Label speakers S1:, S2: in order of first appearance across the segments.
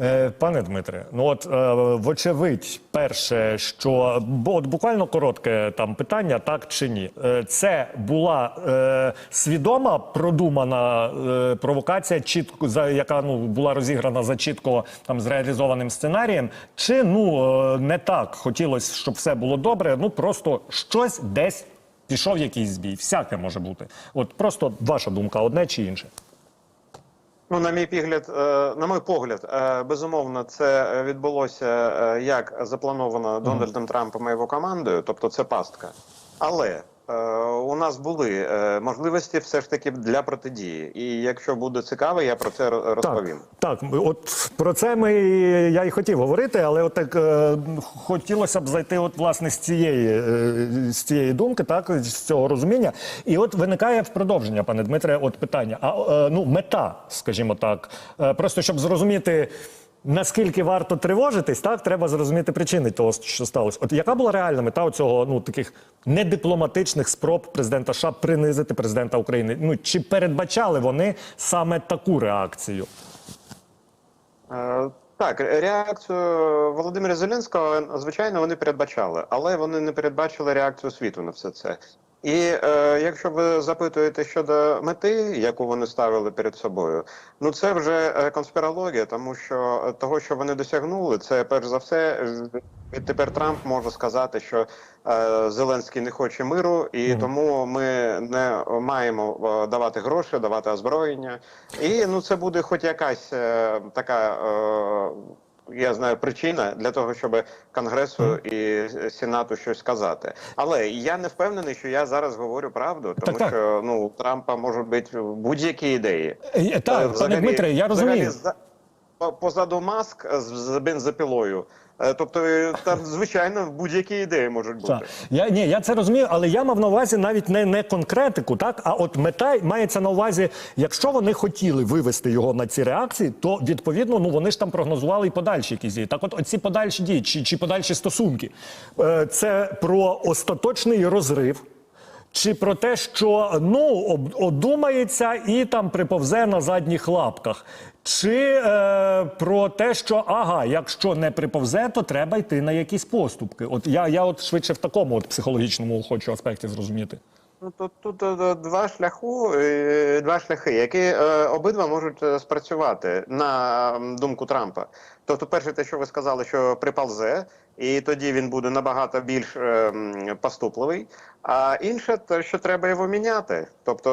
S1: Е, Пане Дмитре, ну от е, вочевидь, перше, що бо от буквально коротке там питання, так чи ні, Е, це була е, свідома продумана е, провокація, чітко за яка ну була розіграна за чітко там зреалізованим сценарієм, чи ну не так хотілося, щоб все було добре. Ну просто щось десь пішов якийсь збій. Всяке може бути. От просто ваша думка, одне чи інше.
S2: Ну, на мій погляд, е, на мій погляд, е, безумовно, це відбулося е, як заплановано Дональдом Трампом і його командою, тобто це пастка. Але у нас були е, можливості все ж таки для протидії. І якщо буде цікаво, я про це розповім.
S1: Так, так, от про це ми я і хотів говорити, але от так е, хотілося б зайти, от власне з цієї е, з цієї думки, так з цього розуміння. І от виникає в продовження, пане Дмитре, от питання. А е, ну мета, скажімо так, е, просто щоб зрозуміти. Наскільки варто тривожитись, так треба зрозуміти причини того, що сталося. От яка була реальна мета цього ну таких недипломатичних спроб президента США принизити президента України? Ну чи передбачали вони саме таку реакцію?
S2: Е, Так, реакцію Володимира Зеленського, звичайно, вони передбачали, але вони не передбачили реакцію світу на все це. І е, якщо ви запитуєте щодо мети, яку вони ставили перед собою, ну це вже е, конспірологія, тому що е, того, що вони досягнули, це перш за все е, тепер Трамп може сказати, що е, Зеленський не хоче миру, і тому ми не маємо давати гроші, давати озброєння. І ну це буде хоч якась е, така. Е, я знаю причина для того, щоб конгресу і сенату щось сказати. Але я не впевнений, що я зараз говорю правду, тому
S1: так.
S2: що ну у Трампа можуть бути будь-які ідеї.
S1: Так,
S2: Взагалі, пане
S1: Дмитре, я розумію.
S2: взагалі позаду маск з, бензопилою. Е, Тобто е, там звичайно будь-які ідеї можуть бути.
S1: Так. Я ні, я це розумію, але я мав на увазі навіть не, не конкретику, так а от мета мається на увазі, якщо вони хотіли вивести його на ці реакції, то відповідно ну вони ж там прогнозували і подальші якісь дії. Так, от оці подальші дії чи, чи подальші стосунки, е, це про остаточний розрив. Чи про те, що ну одумається і там приповзе на задніх лапках, чи е, про те, що ага, якщо не приповзе, то треба йти на якісь поступки. От я, я от швидше в такому от психологічному хочу аспекті зрозуміти.
S2: Ну тут, тут е, два шляху, е, два шляхи, які е, обидва можуть е, спрацювати на думку Трампа. Тобто, перше, те, що ви сказали, що приползе, і тоді він буде набагато більш е, поступливий. А інше, те, що треба його міняти. Тобто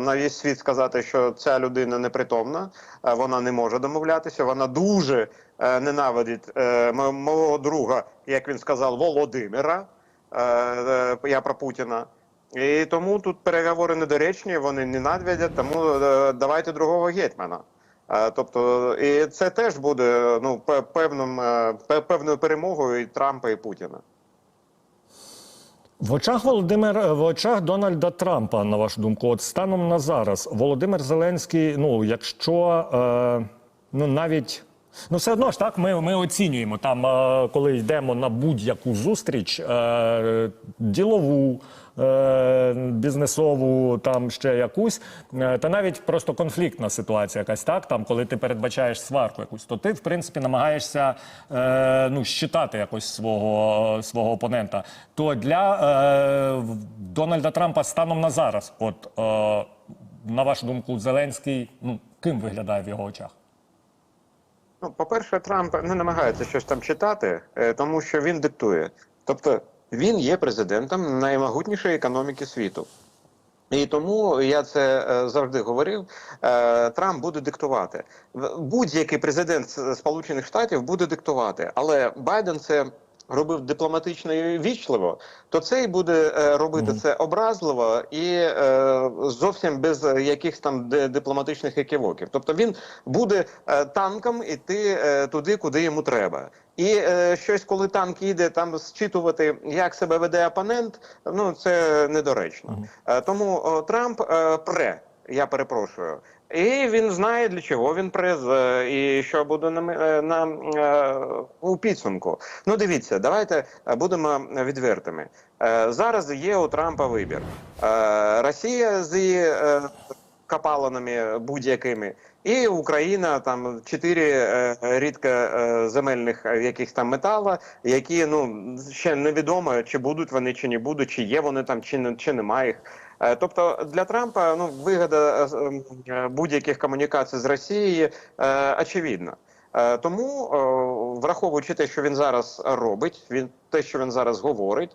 S2: на весь світ сказати, що ця людина непритомна, е, вона не може домовлятися, вона дуже е, ненавидить е, мого друга, як він сказав, Володимира. Е, е, я про Путіна. І тому тут переговори недоречні, вони не надвядять, тому е, давайте другого гетьмана. Е, Тобто, і це теж буде ну певним е, певною перемогою і Трампа і Путіна.
S1: В очах Володимир в очах Дональда Трампа, на вашу думку, от станом на зараз, Володимир Зеленський, ну якщо е, ну навіть. Ну, все одно ж так, ми, ми оцінюємо там, коли йдемо на будь-яку зустріч, е, ділову, бізнесову, там ще якусь, е, та навіть просто конфліктна ситуація якась, так, там, коли ти передбачаєш сварку якусь, то ти, в принципі, намагаєшся е, ну, щитати якось свого, свого опонента. То для е, Дональда Трампа станом на зараз, от, е, на вашу думку, Зеленський, ну, ким виглядає в його очах?
S2: Ну, по-перше, Трамп не намагається щось там читати, е, тому що він диктує. Тобто він є президентом наймогутнішої економіки світу. І тому я це е, завжди говорив. е, Трамп буде диктувати. Будь-який президент Сполучених Штатів буде диктувати, але Байден це робив дипломатично і вічливо, то цей буде е, робити це образливо і е, зовсім без якихось там ди- дипломатичних еківоків. Тобто він буде е, танком іти е, туди, куди йому треба. І е, щось, коли танк їде, там зчитувати, як себе веде опонент, ну це недоречно. Е, тому о, Трамп е, пре. Я перепрошую. І він знає, для чого він приз е, і що буде на, е, на е, у підсумку. Ну, дивіться, давайте будемо відвертими. Зараз є у Трампа вибір. Росія з її е, будь-якими І Україна там чотири рідко земельних якихось там метала, які ну ще невідомо, чи будуть вони, чи не будуть, чи є вони там, чи не чи немає їх. Е, Тобто для Трампа ну вигода е, е, будь-яких комунікацій з Росією очевидна. Тому, враховуючи те, що він зараз робить, він те, що він зараз говорить,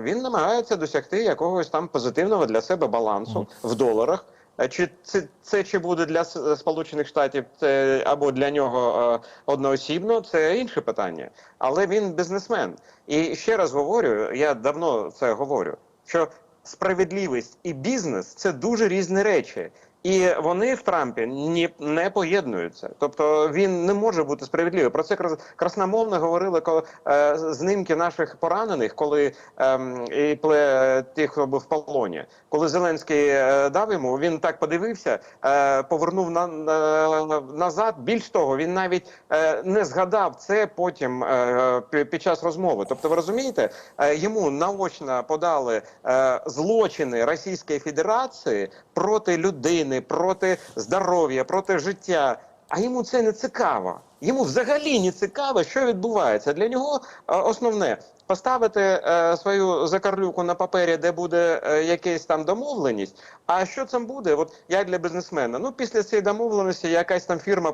S2: він намагається досягти якогось там позитивного для себе балансу в доларах. Чи це, це чи буде для Сполучених Штатів це або для нього одноосібно, це інше питання. Але він бізнесмен. І ще раз говорю, я давно це говорю, що справедливість і бізнес це дуже різні речі. І вони в Трампі ні не поєднуються. Тобто він не може бути справедливий. Про це крас- красномовно говорили коли, е, знімки наших поранених, коли ем, і пле тих, хто був в полоні. Коли Зеленський е, дав йому, він так подивився, е, повернув на, на назад. Більш того, він навіть е, не згадав це потім е, пі- під час розмови. Тобто, ви розумієте, е, йому наочно подали е, злочини Російської Федерації проти людини, проти здоров'я, проти життя. А йому це не цікаво. Йому взагалі не цікаво, що відбувається. Для нього е, основне поставити е, свою закарлюку на папері, де буде е, якась там домовленість. А що це буде? От я для бізнесмена. Ну після цієї домовленості якась там фірма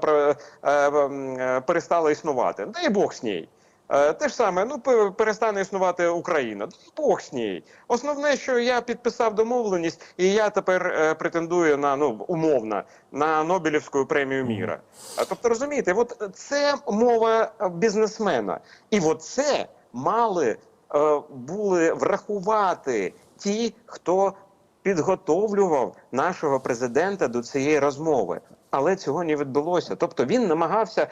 S2: перестала існувати. Дай Бог з ній. Е, Те ж саме, ну пе- перестане існувати Україна. Бог з ній. Основне, що я підписав домовленість, і я тепер е, претендую на ну умовно на Нобелівську премію міра. Тобто, розумієте, от це мова е, бізнесмена, і от це мали були врахувати ті, хто підготовлював нашого президента до цієї розмови. Але цього не відбулося. Тобто він намагався.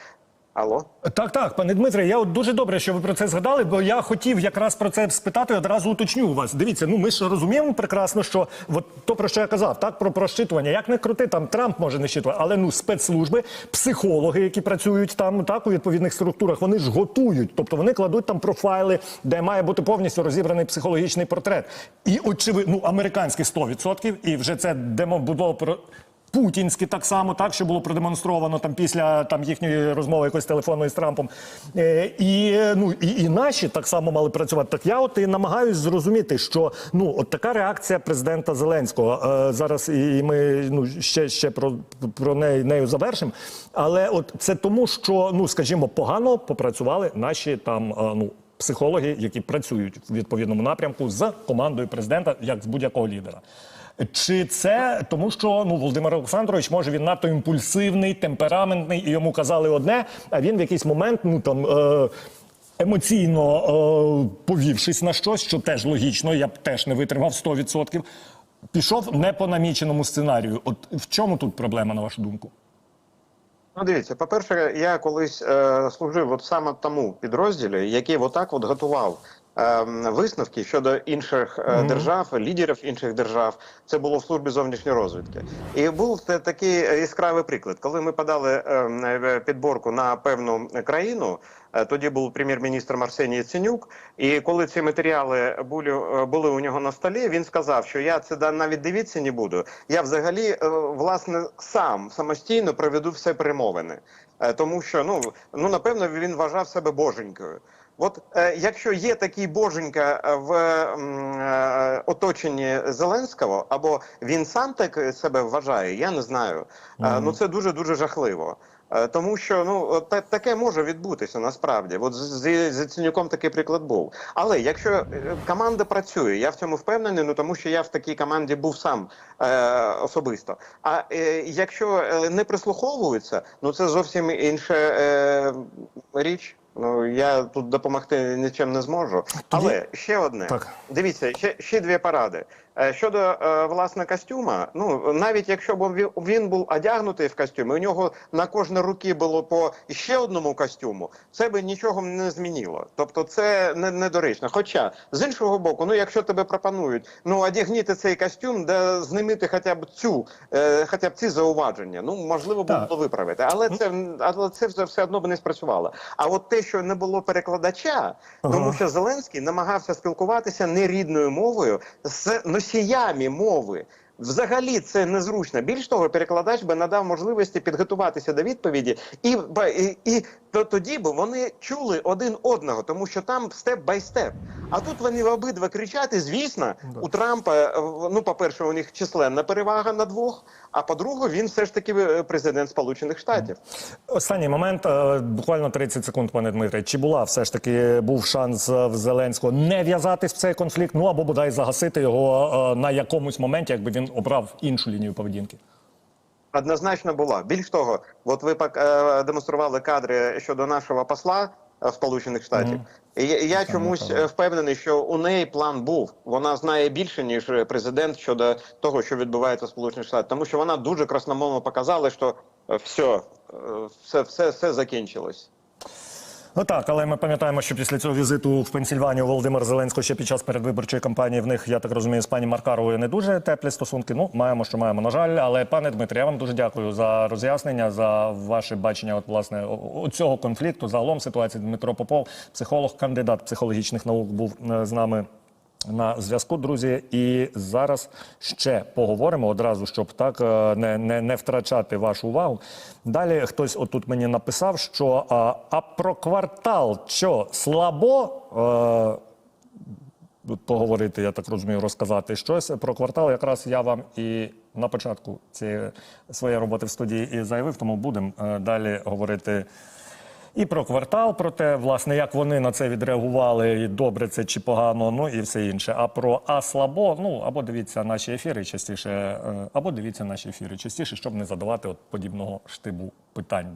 S2: Алло?
S1: Так, так, пане Дмитре, я от дуже добре, що ви про це згадали, бо я хотів якраз про це спитати, одразу уточню у вас. Дивіться, ну ми ж розуміємо прекрасно, що от то, про що я казав, так про прощитування, як не крути, там Трамп може не щитувати, але ну спецслужби, психологи, які працюють там так у відповідних структурах, вони ж готують, тобто вони кладуть там профайли, де має бути повністю розібраний психологічний портрет. І очевидно, ну американський 100%, і вже це демо було про. Путінські так само, так що було продемонстровано там після там їхньої розмови якоїсь телефонної з Трампом. Е, і ну і, і наші так само мали працювати. Так я от і намагаюсь зрозуміти, що ну от така реакція президента Зеленського е, зараз, і, і ми ну ще ще про, про неї нею завершимо. Але от це тому, що ну скажімо, погано попрацювали наші там е, ну. Психологи, які працюють в відповідному напрямку з командою президента, як з будь-якого лідера. Чи це тому, що ну Володимир Олександрович може він надто імпульсивний, темпераментний, і йому казали одне, а він в якийсь момент ну там. Е- Емоційно е, повівшись на щось, що теж логічно, я б теж не витримав 100%, пішов не по наміченому сценарію. От в чому тут проблема, на вашу думку?
S2: Ну, дивіться, по-перше, я колись е, служив от саме тому підрозділі, який отак от готував висновки щодо інших е, держав, лідерів інших держав. Це було в службі зовнішньої розвідки. І був те- такий яскравий приклад, коли ми подали е, е, підборку на певну країну. е, Тоді був прем'єр-міністр Марсеній Яценюк, і коли ці матеріали були, е, були у нього на столі, він сказав, що я це навіть дивитися не буду. Я взагалі е, власне сам самостійно проведу все перемовини, Е, тому що ну ну напевно він вважав себе боженькою. От е, якщо є такий боженька е, в е, оточенні Зеленського, або він сам так себе вважає, я не знаю. Е, ну це дуже дуже жахливо. Е, Тому що ну та- таке може відбутися насправді. От з, з, з Яценюком такий приклад був. Але якщо е, команда працює, я в цьому впевнений, ну тому що я в такій команді був сам е, особисто. А е, якщо не прислуховуються, ну це зовсім інша е, річ. Ну я тут допомогти нічим не зможу. Але ще одне.
S1: Так.
S2: Дивіться, ще, ще дві поради. Е, Щодо е, власне костюма, ну навіть якщо б він, був одягнутий в костюм, і у нього на кожній руці було по ще одному костюму, це би нічого не змінило. Тобто це не, недоречно. Хоча з іншого боку, ну якщо тебе пропонують, ну одягніти цей костюм, де знімити хоча б цю, е, хоча б ці зауваження, ну можливо
S1: Так.
S2: було виправити, але це але це все, все одно б не спрацювало. А от те, що не було перекладача, тому що Зеленський намагався спілкуватися не рідною мовою з носіями мови. Взагалі це незручно. Більш того, перекладач би надав можливості підготуватися до відповіді, і, і, і то тоді б вони чули один одного, тому що там степ бай степ. А тут вони обидва кричать, і звісно, у Трампа, е, ну, по-перше, у них численна перевага на двох, а по-друге, він все ж таки е, президент Сполучених Штатів.
S1: Останній момент, е, буквально 30 секунд, пане Дмитре. Чи була все ж таки був шанс в Зеленського не в'язатись в цей конфлікт? Ну або бодай загасити його на якомусь моменті, якби він обрав іншу лінію поведінки?
S2: Однозначно була. Більш того, от ви демонстрували кадри щодо нашого посла Сполучених Штатів. І я, я чомусь
S1: правда.
S2: е, впевнений, що у неї план був. Вона знає більше ніж е, президент щодо того, що відбувається в Сполучених Штатах, тому що вона дуже красномовно показала, що е, все, все, все, все закінчилось.
S1: Ну так, але ми пам'ятаємо, що після цього візиту в Пенсільванію Володимир Зеленського ще під час передвиборчої кампанії в них, я так розумію, з пані Маркаровою не дуже теплі стосунки. Ну, маємо, що маємо, на жаль. Але пане Дмитре, я вам дуже дякую за роз'яснення, за ваше бачення, от власне цього конфлікту. Загалом ситуації Дмитро Попов, психолог, кандидат психологічних наук, був е, з нами. На зв'язку, друзі, і зараз ще поговоримо одразу, щоб так е, не, не, не втрачати вашу увагу. Далі хтось отут мені написав, що а, а про квартал що слабо. Е, поговорити, я так розумію, розказати щось про квартал. Якраз я вам і на початку цієї своєї роботи в студії і заявив, тому будемо е, далі говорити. І про квартал, про те, власне, як вони на це відреагували, і добре це чи погано, ну і все інше. А про а слабо, ну або дивіться наші ефіри частіше, е, або дивіться наші ефіри частіше, щоб не задавати от подібного штибу питань.